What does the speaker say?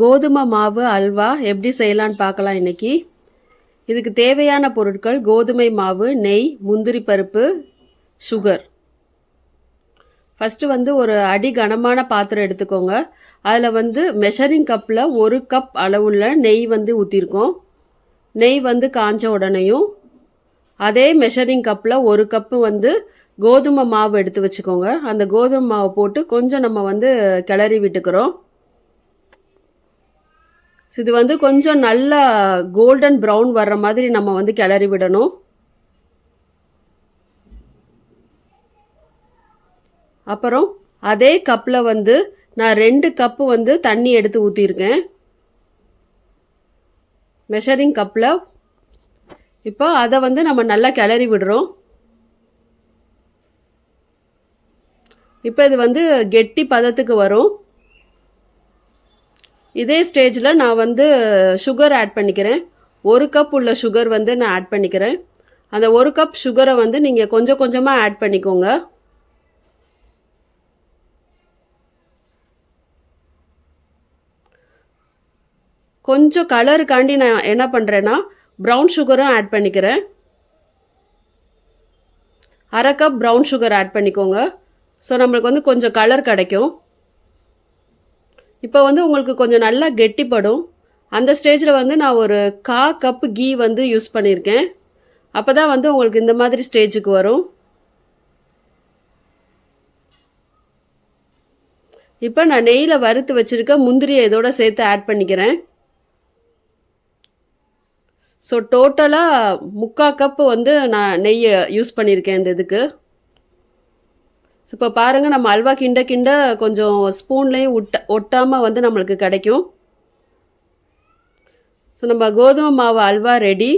கோதுமை மாவு அல்வா எப்படி செய்யலான்னு பார்க்கலாம் இன்னைக்கு. இதுக்கு தேவையான பொருட்கள் கோதுமை மாவு நெய் முந்திரி பருப்பு சுகர். ஃபஸ்ட்டு வந்து ஒரு அடி கனமான பாத்திரம் எடுத்துக்கோங்க. அதில் வந்து மெஷரிங் கப்பில் ஒரு கப் அளவுள்ள நெய் வந்து ஊற்றிருக்கோம் நெய் வந்து காஞ்ச உடனேயும் அதே மெஷரிங் கப்பில் ஒரு கப்பு வந்து கோதுமை மாவு எடுத்து வச்சுக்கோங்க. அந்த கோதுமை மாவு போட்டு கொஞ்சம் நம்ம வந்து கிளறி விட்டுக்கிறோம். ஸோ இது வந்து கொஞ்சம் நல்லா கோல்டன் ப்ரௌன் வர்ற மாதிரி நம்ம வந்து கிளறி விடணும். அப்புறம் அதே கப்பில் வந்து நான் ரெண்டு கப்பு வந்து தண்ணி எடுத்து ஊற்றிருக்கேன் மெஷரிங் கப்பில் இப்போ அதை வந்து நம்ம நல்லா கிளறி விடுறோம். இப்போ இது வந்து கெட்டி பதத்துக்கு வரும். இதே ஸ்டேஜில் நான் வந்து சுகர் ஆட் பண்ணிக்கிறேன். ஒரு கப் உள்ள சுகர் வந்து நான் ஆட் பண்ணிக்கிறேன். அந்த ஒரு கப் சுகரை வந்து நீங்கள் கொஞ்சம் கொஞ்சமாக ஆட் பண்ணிக்கோங்க. கொஞ்சம் கலருக்காண்டி நான் என்ன பண்ணுறேன்னா ப்ரௌன் சுகரும் ஆட் பண்ணிக்கிறேன். அரை கப் ப்ரௌன் சுகர் ஆட் பண்ணிக்கோங்க. ஸோ நம்மளுக்கு வந்து கொஞ்சம் கலர் கிடைக்கும். இப்போ வந்து உங்களுக்கு கொஞ்சம் நல்லா கெட்டிப்படும். அந்த ஸ்டேஜில் வந்து நான் ஒரு கா கப் கீ வந்து யூஸ் பண்ணியிருக்கேன் அப்போ தான் வந்து உங்களுக்கு இந்த மாதிரி ஸ்டேஜுக்கு வரும். இப்போ நான் நெய்யில் வறுத்து வச்சுருக்க முந்திரியை இதோட சேர்த்து ஆட் பண்ணிக்கிறேன். ஸோ டோட்டலாக முக்கா கப்பு வந்து நான் நெய்யை யூஸ் பண்ணியிருக்கேன் இந்த இதுக்கு. ஸோ இப்போ பாருங்கள் நம்ம அல்வா கிண்ட கிண்ட கொஞ்சம் ஸ்பூன்லேயும் ஒட்ட ஒட்டாமல் வந்து நம்மளுக்கு கிடைக்கும். ஸோ நம்ம கோதுமை மாவு அல்வா ரெடி